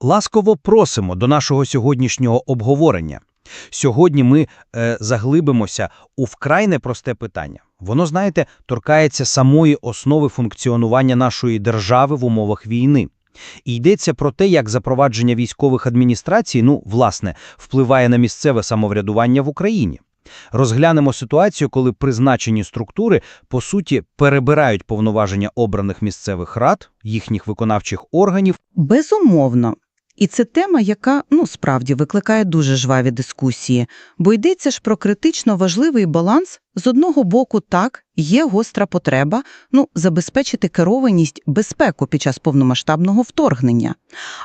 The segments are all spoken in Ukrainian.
Ласково просимо до нашого сьогоднішнього обговорення. Сьогодні ми е, заглибимося у вкрай непросте питання. Воно, знаєте, торкається самої основи функціонування нашої держави в умовах війни. І йдеться про те, як запровадження військових адміністрацій, ну, власне, впливає на місцеве самоврядування в Україні. Розглянемо ситуацію, коли призначені структури, по суті, перебирають повноваження обраних місцевих рад, їхніх виконавчих органів, Безумовно. І це тема, яка, ну, справді, викликає дуже жваві дискусії, бо йдеться ж про критично важливий баланс. З одного боку, так, є гостра потреба, ну, забезпечити керованість, безпеку під час повномасштабного вторгнення.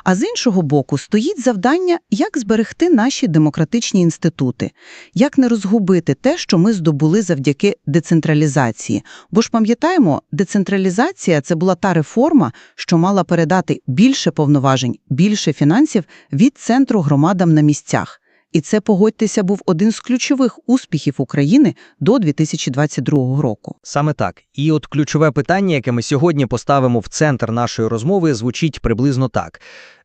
А з іншого боку, стоїть завдання, як зберегти наші демократичні інститути, як не розгубити те, що ми здобули завдяки децентралізації. Бо ж пам'ятаємо, децентралізація – це була та реформа, що мала передати більше повноважень, більше фінансів від центру громадам на місцях. І це, погодьтеся, був один з ключових успіхів України до 2022 року. Саме так. І от ключове питання, яке ми сьогодні поставимо в центр нашої розмови, звучить приблизно так.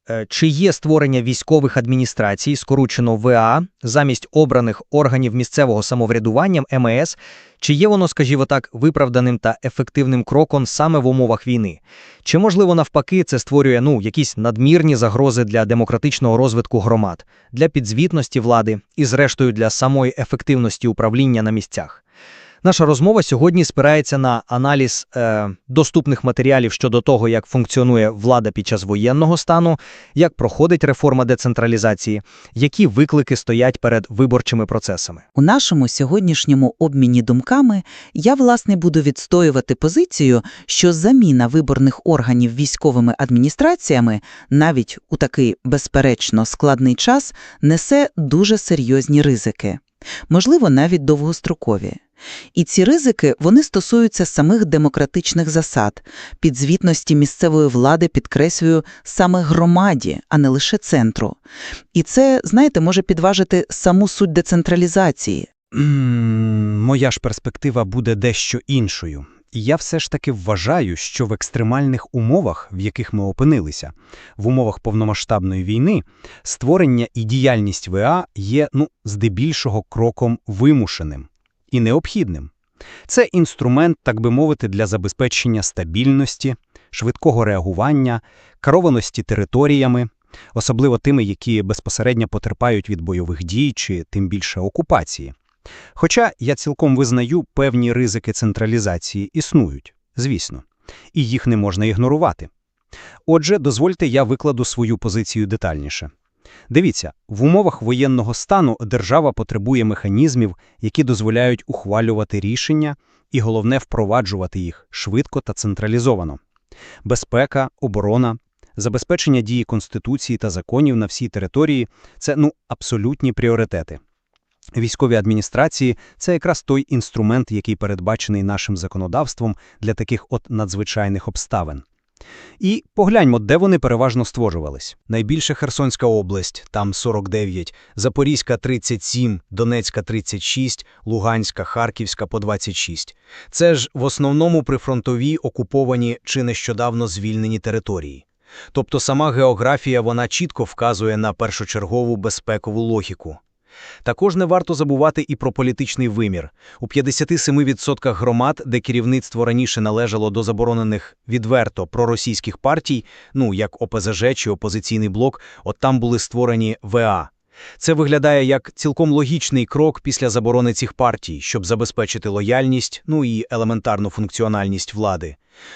Е, Чи є створення військових адміністрацій, скорочено ВА, замість обраних органів місцевого самоврядування МС, чи є воно, скажімо так, виправданим та ефективним кроком саме в умовах війни? Чи, можливо, навпаки, це створює ну, якісь надмірні загрози для демократичного розвитку громад, для підзвітності влади і, зрештою, для самої ефективності управління на місцях? Наша розмова сьогодні спирається на аналіз е, доступних матеріалів щодо того, як функціонує влада під час воєнного стану, як проходить реформа децентралізації, які виклики стоять перед виборчими процесами. У нашому сьогоднішньому обміні думками я, власне, буду відстоювати позицію, що заміна виборних органів військовими адміністраціями навіть у такий, безперечно, складний час несе дуже серйозні ризики. Можливо, навіть довгострокові. І ці ризики, вони стосуються самих демократичних засад, підзвітності місцевої влади, підкреслюю, саме громаді, а не лише центру. І це, знаєте, може підважити саму суть децентралізації. Моя ж перспектива буде дещо іншою. Я все ж таки вважаю, що в екстремальних умовах, в яких ми опинилися, в умовах повномасштабної війни, створення і діяльність ВА є, ну, здебільшого кроком вимушеним і необхідним. Це інструмент, так би мовити, для забезпечення стабільності, швидкого реагування, керованості територіями, особливо тими, які безпосередньо потерпають від бойових дій чи тим більше окупації. Хоча я цілком визнаю, певні ризики централізації існують, звісно, і їх не можна ігнорувати. Отже, дозвольте я викладу свою позицію детальніше. Дивіться, в умовах воєнного стану держава потребує механізмів, які дозволяють ухвалювати рішення і, головне, впроваджувати їх швидко та централізовано. Безпека, оборона, забезпечення дії Конституції та законів на всій території – це, ну, абсолютні пріоритети. Військові адміністрації – це якраз той інструмент, який передбачений нашим законодавством для таких от надзвичайних обставин. І погляньмо, де вони переважно створювались. Найбільше Херсонська область, там 49, Запорізька – 37, Донецька – 36, Луганська, Харківська – по 26. Це ж в основному прифронтові, окуповані чи нещодавно звільнені території. Тобто сама географія вона чітко вказує на першочергову безпекову логіку. Також не варто забувати і про політичний вимір. У 57% громад, де керівництво раніше належало до заборонених відверто проросійських партій, ну як ОПЗЖ чи опозиційний блок, от там були створені ВА. Це виглядає як цілком логічний крок після заборони цих партій, щоб забезпечити лояльність, ну і елементарну функціональність влади.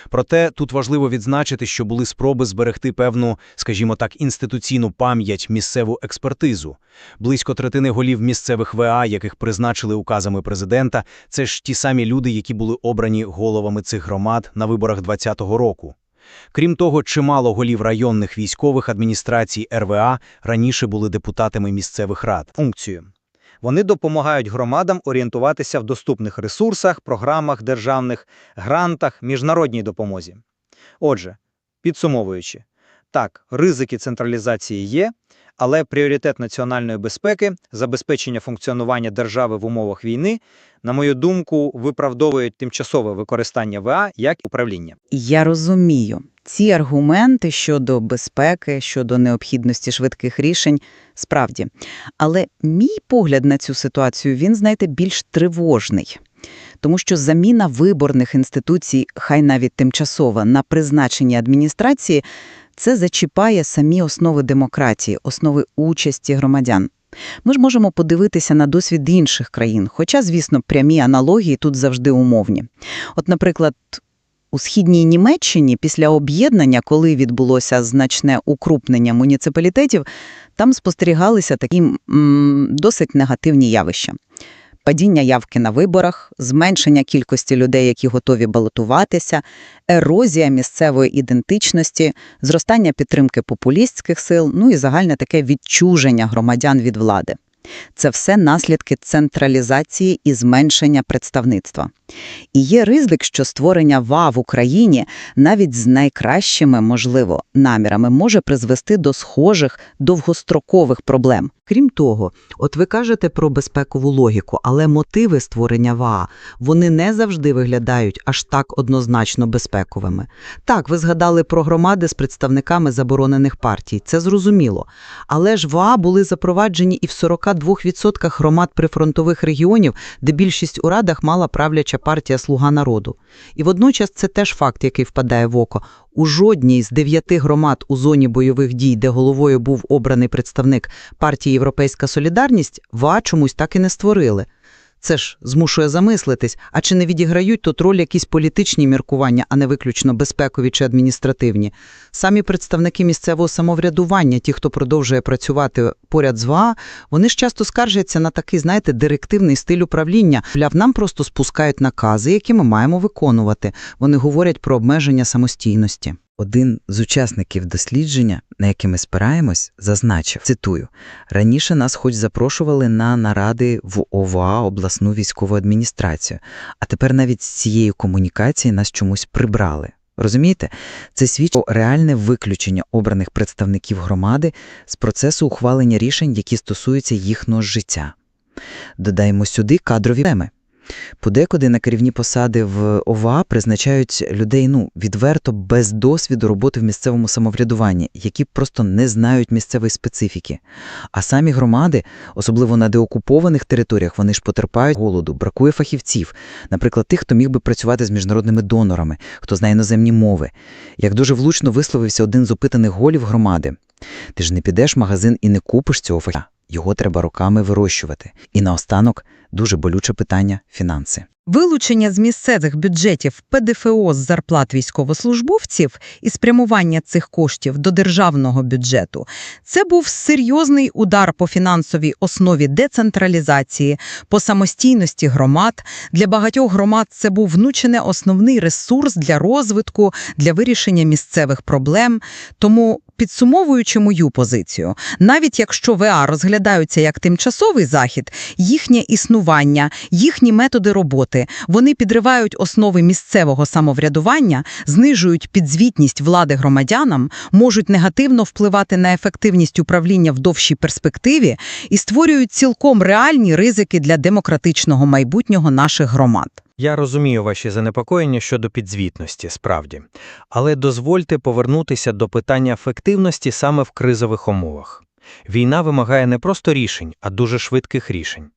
Проте тут важливо відзначити, що були спроби зберегти певну, скажімо так, інституційну пам'ять, місцеву експертизу. Близько третини голів місцевих ВА, яких призначили указами президента, це ж ті самі люди, які були обрані головами цих громад на виборах 2020 року. Крім того, чимало голів районних військових адміністрацій РВА раніше були депутатами місцевих рад. Функцію. Вони допомагають громадам орієнтуватися в доступних ресурсах, програмах державних, грантах, міжнародній допомозі. Отже, підсумовуючи, так, ризики централізації є, але пріоритет національної безпеки, забезпечення функціонування держави в умовах війни, на мою думку, виправдовують тимчасове використання ВА як управління. Я розумію. ці аргументи щодо безпеки, щодо необхідності швидких рішень, справді. Але мій погляд на цю ситуацію, він, знаєте, більш тривожний. Тому що заміна виборних інституцій, хай навіть тимчасова, на призначення адміністрації, це зачіпає самі основи демократії, основи участі громадян. Ми ж можемо подивитися на досвід інших країн, хоча, звісно, прямі аналогії тут завжди умовні. От, наприклад, у східній Німеччині після об'єднання, коли відбулося значне укрупнення муніципалітетів, там спостерігалися такі м, досить негативні явища. Падіння явки на виборах, зменшення кількості людей, які готові балотуватися, ерозія місцевої ідентичності, зростання підтримки популістських сил, ну і загальне таке відчуження громадян від влади. Це все наслідки централізації і зменшення представництва. І є ризик, що створення ВА в Україні навіть з найкращими, можливо, намірами може призвести до схожих довгострокових проблем. Крім того, от ви кажете про безпекову логіку, але мотиви створення ВАА, вони не завжди виглядають аж так однозначно безпековими. Так, ви згадали про громади з представниками заборонених партій, це зрозуміло. Але ж ВАА були запроваджені і в 42% громад прифронтових регіонів, де більшість у радах мала правляча партія «Слуга народу». І водночас це теж факт, який впадає в око. У жодній з дев'яти громад у зоні бойових дій, де головою був обраний представник партії «Європейська солідарність», ВА чомусь так і не створили. Це ж змушує замислитись, а чи не відіграють тут роль якісь політичні міркування, а не виключно безпекові чи адміністративні? Самі представники місцевого самоврядування, ті, хто продовжує працювати поряд з ВА, вони ж часто скаржаться на такий, знаєте, директивний стиль управління. Мовляв, нам просто спускають накази, які ми маємо виконувати. Вони говорять про обмеження самостійності. Один з учасників дослідження, на яке ми спираємось, зазначив, цитую, «Раніше нас хоч запрошували на наради в ОВА, обласну військову адміністрацію, а тепер навіть з цієї комунікації нас чомусь прибрали». Розумієте? Це свідчить про реальне виключення обраних представників громади з процесу ухвалення рішень, які стосуються їхнього життя. Додаємо сюди кадрові теми. Подекуди на керівні посади в ОВА призначають людей ну, відверто без досвіду роботи в місцевому самоврядуванні, які просто не знають місцевої специфіки. А самі громади, особливо на деокупованих територіях, вони ж потерпають голоду, бракує фахівців, наприклад, тих, хто міг би працювати з міжнародними донорами, хто знає іноземні мови. Як дуже влучно висловився один з опитаних голів громади, ти ж не підеш в магазин і не купиш цього фахівця. Його треба роками вирощувати. І наостанок дуже болюче питання – фінанси. Вилучення з місцевих бюджетів ПДФО з зарплат військовослужбовців і спрямування цих коштів до державного бюджету – це був серйозний удар по фінансовій основі децентралізації, по самостійності громад. Для багатьох громад це був внучене основний ресурс для розвитку, для вирішення місцевих проблем. Тому Підсумовуючи мою позицію, навіть якщо ВА розглядаються як тимчасовий захід, їхнє існування, їхні методи роботи, вони підривають основи місцевого самоврядування, знижують підзвітність влади громадянам, можуть негативно впливати на ефективність управління в довшій перспективі і створюють цілком реальні ризики для демократичного майбутнього наших громад. Я розумію ваші занепокоєння щодо підзвітності, справді. Але дозвольте повернутися до питання ефективності саме в кризових умовах. Війна вимагає не просто рішень, а дуже швидких рішень.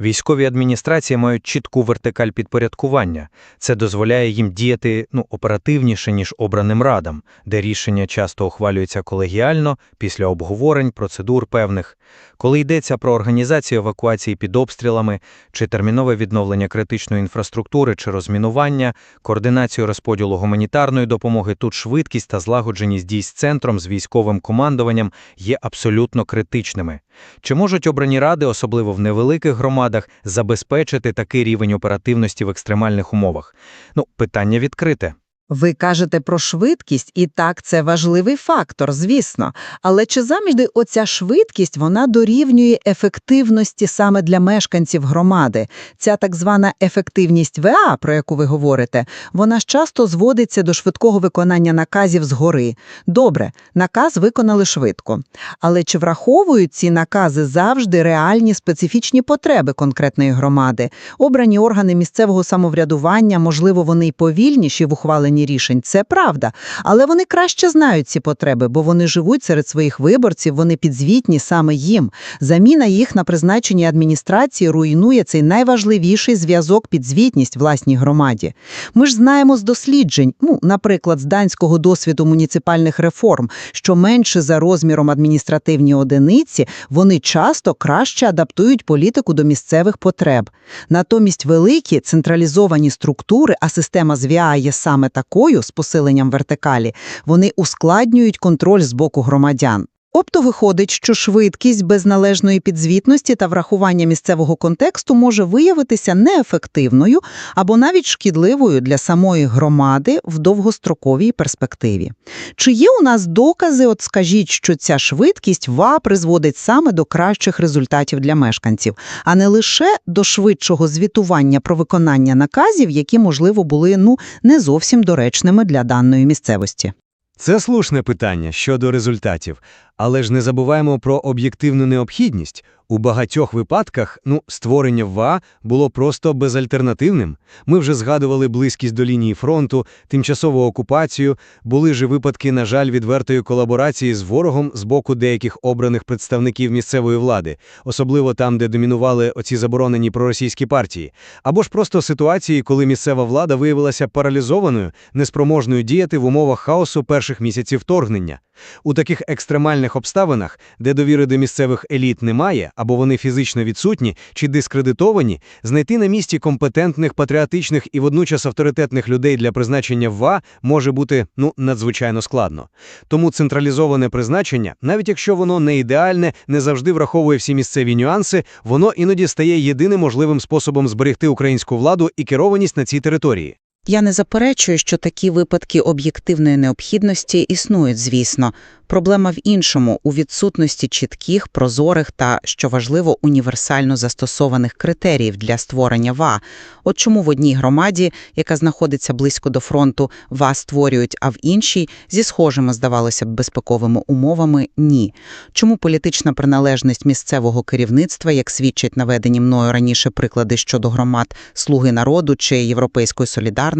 Військові адміністрації мають чітку вертикаль підпорядкування. Це дозволяє їм діяти ну, оперативніше, ніж обраним радам, де рішення часто ухвалюються колегіально, після обговорень, процедур певних. Коли йдеться про організацію евакуації під обстрілами, чи термінове відновлення критичної інфраструктури, чи розмінування, координацію розподілу гуманітарної допомоги, тут швидкість та злагодженість дій з центром, з військовим командуванням є абсолютно критичними. Чи можуть обрані ради, особливо в невеликих громадах, забезпечити такий рівень оперативності в екстремальних умовах? Ну, питання відкрите. Ви кажете про швидкість, і так, це важливий фактор, звісно. Але чи завжди оця швидкість, вона дорівнює ефективності саме для мешканців громади? Ця так звана ефективність ВА, про яку ви говорите, вона ж часто зводиться до швидкого виконання наказів згори. Добре, наказ виконали швидко. Але чи враховують ці накази завжди реальні специфічні потреби конкретної громади? Обрані органи місцевого самоврядування, можливо, вони й повільніші в ухваленні ухваленні рішень. Це правда. Але вони краще знають ці потреби, бо вони живуть серед своїх виборців, вони підзвітні саме їм. Заміна їх на призначенні адміністрації руйнує цей найважливіший зв'язок підзвітність власній громаді. Ми ж знаємо з досліджень, ну, наприклад, з данського досвіду муніципальних реформ, що менше за розміром адміністративні одиниці, вони часто краще адаптують політику до місцевих потреб. Натомість великі централізовані структури, а система ЗВІА є саме такою з посиленням вертикалі, вони ускладнюють контроль з боку громадян. Тобто виходить, що швидкість без належної підзвітності та врахування місцевого контексту може виявитися неефективною або навіть шкідливою для самої громади в довгостроковій перспективі. Чи є у нас докази, от скажіть, що ця швидкість ВА призводить саме до кращих результатів для мешканців, а не лише до швидшого звітування про виконання наказів, які, можливо, були ну не зовсім доречними для даної місцевості? Це слушне питання щодо результатів, але ж не забуваємо про об'єктивну необхідність. У багатьох випадках ну, створення ВА було просто безальтернативним. Ми вже згадували близькість до лінії фронту, тимчасову окупацію, були ж випадки, на жаль, відвертої колаборації з ворогом з боку деяких обраних представників місцевої влади, особливо там, де домінували оці заборонені проросійські партії, або ж просто ситуації, коли місцева влада виявилася паралізованою, неспроможною діяти в умовах хаосу перших місяців вторгнення. У таких екстремальних обставинах, де довіри до місцевих еліт немає, або вони фізично відсутні чи дискредитовані, знайти на місці компетентних, патріотичних і водночас авторитетних людей для призначення ВА може бути ну надзвичайно складно. Тому централізоване призначення, навіть якщо воно не ідеальне, не завжди враховує всі місцеві нюанси, воно іноді стає єдиним можливим способом зберегти українську владу і керованість на цій території. Я не заперечую, що такі випадки об'єктивної необхідності існують, звісно. Проблема в іншому – у відсутності чітких, прозорих та, що важливо, універсально застосованих критеріїв для створення ВА. От чому в одній громаді, яка знаходиться близько до фронту, ВА створюють, а в іншій – зі схожими, здавалося б, безпековими умовами – ні. Чому політична приналежність місцевого керівництва, як свідчать наведені мною раніше приклади щодо громад «Слуги народу» чи «Європейської солідарності»,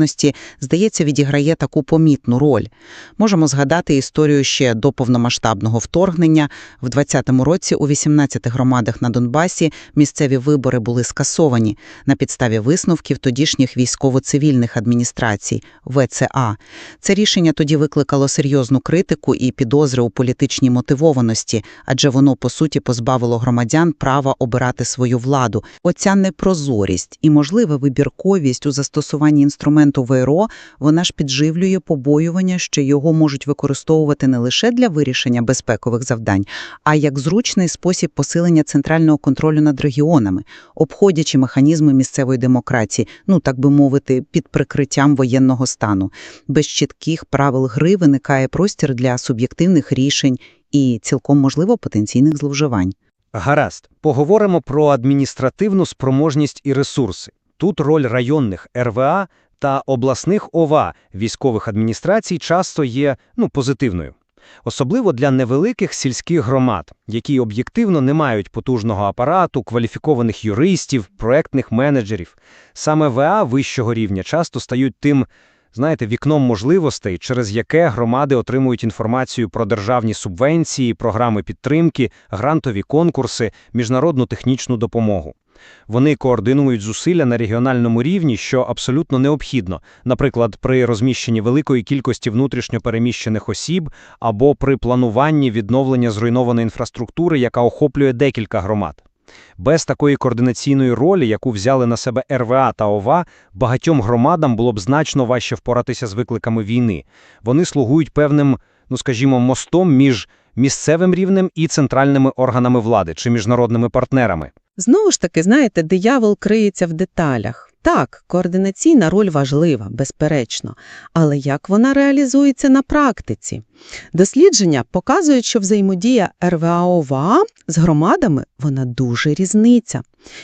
здається, відіграє таку помітну роль. Можемо згадати історію ще до повномасштабного вторгнення. В 2020 році у 18 громадах на Донбасі місцеві вибори були скасовані на підставі висновків тодішніх військово-цивільних адміністрацій ВЦА. Це рішення тоді викликало серйозну критику і підозри у політичній мотивованості, адже воно, по суті, позбавило громадян права обирати свою владу. Оця непрозорість і, можливе, вибірковість у застосуванні інструменту ВРО, вона ж підживлює побоювання, що його можуть використовувати не лише для вирішення безпекових завдань, а як зручний спосіб посилення центрального контролю над регіонами, обходячи механізми місцевої демократії, ну так би мовити, під прикриттям воєнного стану. Без чітких правил гри виникає простір для суб'єктивних рішень і цілком можливо потенційних зловживань. Гаразд, поговоримо про адміністративну спроможність і ресурси. Тут роль районних РВА та обласних ОВА військових адміністрацій часто є ну, позитивною. Особливо для невеликих сільських громад, які об'єктивно не мають потужного апарату, кваліфікованих юристів, проектних менеджерів. Саме ВА вищого рівня часто стають тим, знаєте, вікном можливостей, через яке громади отримують інформацію про державні субвенції, програми підтримки, грантові конкурси, міжнародну технічну допомогу. Вони координують зусилля на регіональному рівні, що абсолютно необхідно, наприклад, при розміщенні великої кількості внутрішньопереміщених осіб або при плануванні відновлення зруйнованої інфраструктури, яка охоплює декілька громад. Без такої координаційної ролі, яку взяли на себе РВА та ОВА, багатьом громадам було б значно важче впоратися з викликами війни. Вони слугують певним, ну скажімо, мостом між місцевим рівнем і центральними органами влади чи міжнародними партнерами. Знову ж таки, знаєте, диявол криється в деталях. Так, координаційна роль важлива, безперечно, але як вона реалізується на практиці? Дослідження показують, що взаємодія РВА-ОВА з громадами вона дуже різниця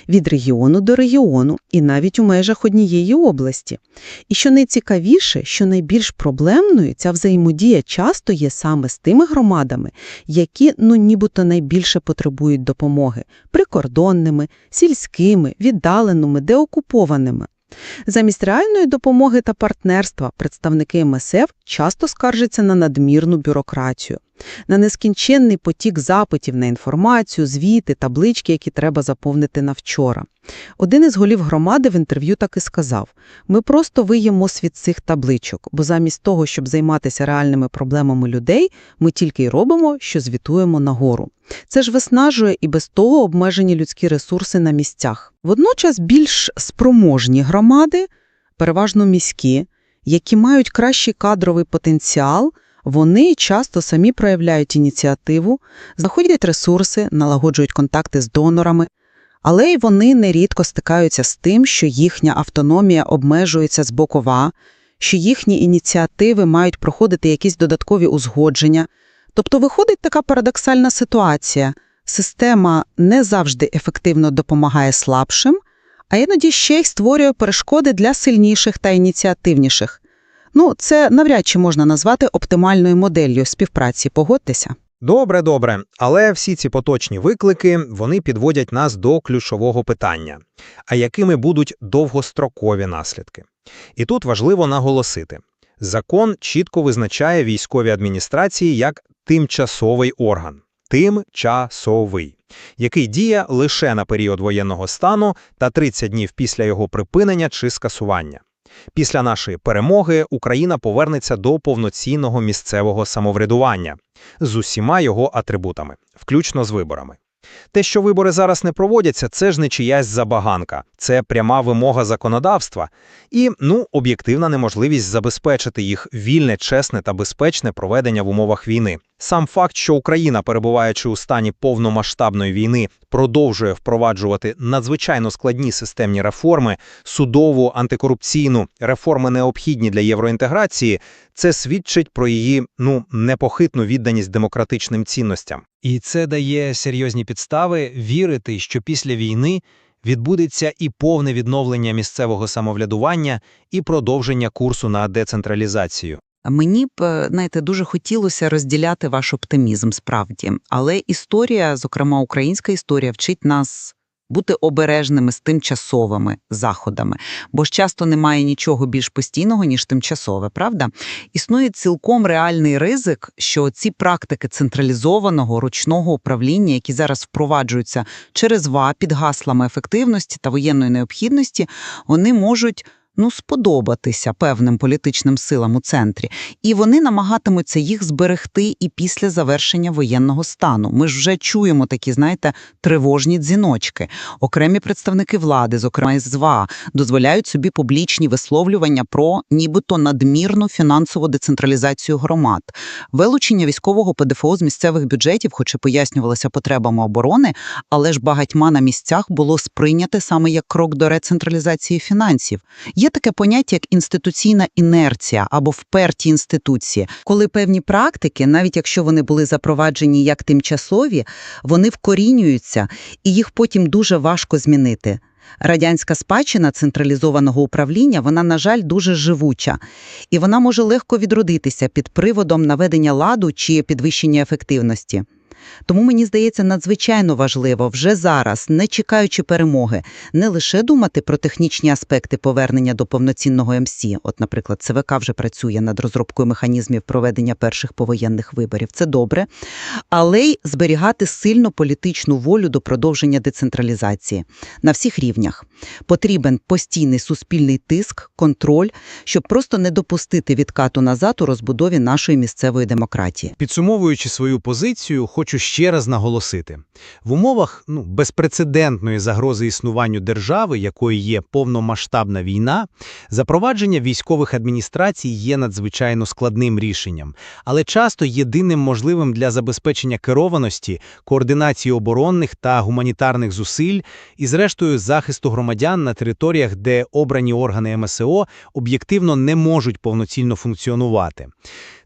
від регіону до регіону і навіть у межах однієї області. І що найцікавіше, що найбільш проблемною ця взаємодія часто є саме з тими громадами, які ну нібито найбільше потребують допомоги – прикордонними, сільськими, віддаленими, деокупованими. Замість реальної допомоги та партнерства представники МСФ часто скаржаться на надмірну бюрократію, на нескінченний потік запитів на інформацію, звіти, таблички, які треба заповнити на вчора. Один із голів громади в інтерв'ю так і сказав: ми просто виємо світ цих табличок, бо замість того, щоб займатися реальними проблемами людей, ми тільки й робимо, що звітуємо нагору. Це ж виснажує і без того обмежені людські ресурси на місцях. Водночас більш спроможні громади, переважно міські, які мають кращий кадровий потенціал, вони часто самі проявляють ініціативу, знаходять ресурси, налагоджують контакти з донорами, але й вони нерідко стикаються з тим, що їхня автономія обмежується з бокова, що їхні ініціативи мають проходити якісь додаткові узгодження. Тобто виходить така парадоксальна ситуація. Система не завжди ефективно допомагає слабшим, а іноді ще й створює перешкоди для сильніших та ініціативніших. Ну, це навряд чи можна назвати оптимальною моделлю співпраці, погодьтеся. Добре, добре. Але всі ці поточні виклики, вони підводять нас до ключового питання. А якими будуть довгострокові наслідки? І тут важливо наголосити. Закон чітко визначає військові адміністрації як тимчасовий орган. Тимчасовий, який діє лише на період воєнного стану та 30 днів після його припинення чи скасування. Після нашої перемоги Україна повернеться до повноцінного місцевого самоврядування з усіма його атрибутами, включно з виборами. Те, що вибори зараз не проводяться, це ж не чиясь забаганка, це пряма вимога законодавства і, ну, об'єктивна неможливість забезпечити їх вільне, чесне та безпечне проведення в умовах війни. Сам факт, що Україна, перебуваючи у стані повномасштабної війни, продовжує впроваджувати надзвичайно складні системні реформи, судову, антикорупційну, реформи необхідні для євроінтеграції, це свідчить про її, ну, непохитну відданість демократичним цінностям. І це дає серйозні підстави вірити, що після війни відбудеться і повне відновлення місцевого самоврядування, і продовження курсу на децентралізацію. Мені б, е, знаєте, дуже хотілося розділяти ваш оптимізм справді, але історія, зокрема українська історія, вчить нас бути обережними з тимчасовими заходами, бо ж часто немає нічого більш постійного, ніж тимчасове, правда? Існує цілком реальний ризик, що ці практики централізованого ручного управління, які зараз впроваджуються через ВА під гаслами ефективності та воєнної необхідності, вони можуть ну, сподобатися певним політичним силам у центрі, і вони намагатимуться їх зберегти і після завершення воєнного стану. Ми ж вже чуємо такі, знаєте, тривожні дзвіночки. Окремі представники влади, зокрема ЗВА, дозволяють собі публічні висловлювання про нібито надмірну фінансову децентралізацію громад. Вилучення військового ПДФО з місцевих бюджетів, хоч і пояснювалося потребами оборони, але ж багатьма на місцях було сприйняте саме як крок до рецентралізації фінансів. Є таке поняття, як інституційна інерція або вперті інституції, коли певні практики, навіть якщо вони були запроваджені як тимчасові, вони вкорінюються, і їх потім дуже важко змінити. Радянська спадщина централізованого управління, вона, на жаль, дуже живуча, і вона може легко відродитися під приводом наведення ладу чи підвищення ефективності. Тому мені здається надзвичайно важливо вже зараз, не чекаючи перемоги, не лише думати про технічні аспекти повернення до повноцінного МС, от, наприклад, ЦВК вже працює над розробкою механізмів проведення перших повоєнних виборів, це добре, але й зберігати сильну політичну волю до продовження децентралізації на всіх рівнях. Потрібен постійний суспільний тиск, контроль, щоб просто не допустити відкату назад у розбудові нашої місцевої демократії. Підсумовуючи свою позицію, хочу ще раз наголосити. В умовах ну, безпрецедентної загрози існуванню держави, якою є повномасштабна війна, запровадження військових адміністрацій є надзвичайно складним рішенням, але часто єдиним можливим для забезпечення керованості, координації оборонних та гуманітарних зусиль і, зрештою, захисту громадян на територіях, де обрані органи МСО об'єктивно не можуть повноцінно функціонувати.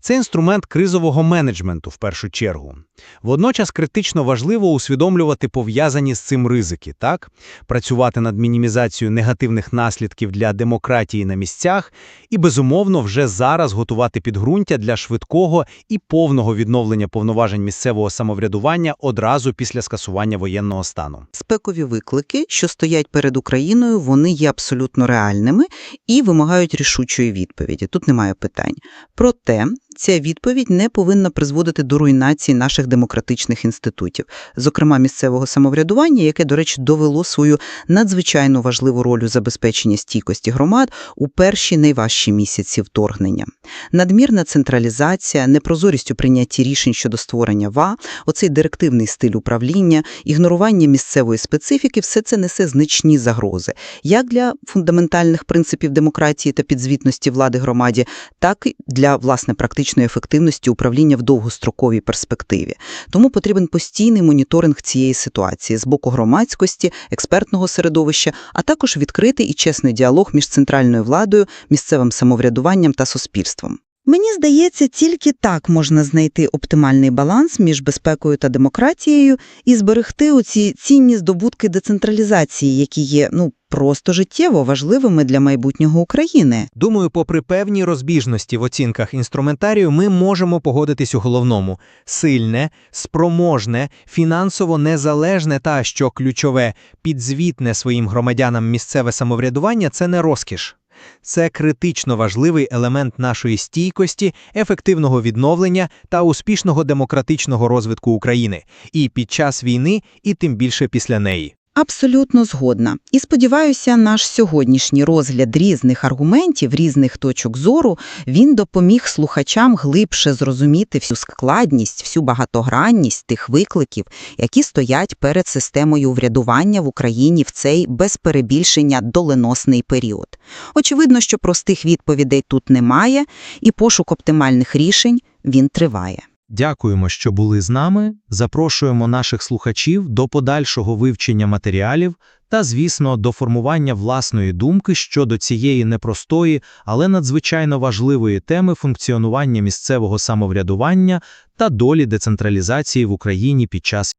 Це інструмент кризового менеджменту в першу чергу. Водночас критично важливо усвідомлювати пов'язані з цим ризики, так? Працювати над мінімізацією негативних наслідків для демократії на місцях і, безумовно, вже зараз готувати підґрунтя для швидкого і повного відновлення повноважень місцевого самоврядування одразу після скасування воєнного стану. Спекові виклики, що стоять перед Україною, вони є абсолютно реальними і вимагають рішучої відповіді. Тут немає питань. Проте ця відповідь не повинна призводити до руйнації наших демократичних інститутів, зокрема місцевого самоврядування, яке, до речі, довело свою надзвичайно важливу роль у забезпеченні стійкості громад у перші найважчі місяці вторгнення. Надмірна централізація, непрозорість у прийнятті рішень щодо створення ВА, оцей директивний стиль управління, ігнорування місцевої специфіки – все це несе значні загрози як для фундаментальних принципів демократії та підзвітності влади громаді, так і для власне практичної ефективності управління в довгостроковій перспективі. Тому потрібен постійний моніторинг цієї ситуації з боку громадськості, експертного середовища, а також відкритий і чесний діалог між центральною владою, місцевим самоврядуванням та суспільством. Мені здається, тільки так можна знайти оптимальний баланс між безпекою та демократією і зберегти оці цінні здобутки децентралізації, які є ну просто життєво важливими для майбутнього України. Думаю, попри певні розбіжності в оцінках інструментарію, ми можемо погодитись у головному – сильне, спроможне, фінансово незалежне та, що ключове, підзвітне своїм громадянам місцеве самоврядування – це не розкіш. Це критично важливий елемент нашої стійкості, ефективного відновлення та успішного демократичного розвитку України і під час війни, і тим більше після неї. Абсолютно згодна. І сподіваюся, наш сьогоднішній розгляд різних аргументів, різних точок зору, він допоміг слухачам глибше зрозуміти всю складність, всю багатогранність тих викликів, які стоять перед системою врядування в Україні в цей без перебільшення доленосний період. Очевидно, що простих відповідей тут немає, і пошук оптимальних рішень він триває. Дякуємо, що були з нами. Запрошуємо наших слухачів до подальшого вивчення матеріалів та, звісно, до формування власної думки щодо цієї непростої, але надзвичайно важливої теми функціонування місцевого самоврядування та долі децентралізації в Україні під час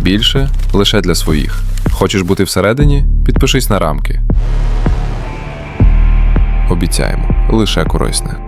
Більше лише для своїх. Хочеш бути всередині? Підпишись на рамки. Обіцяємо, лише корисне.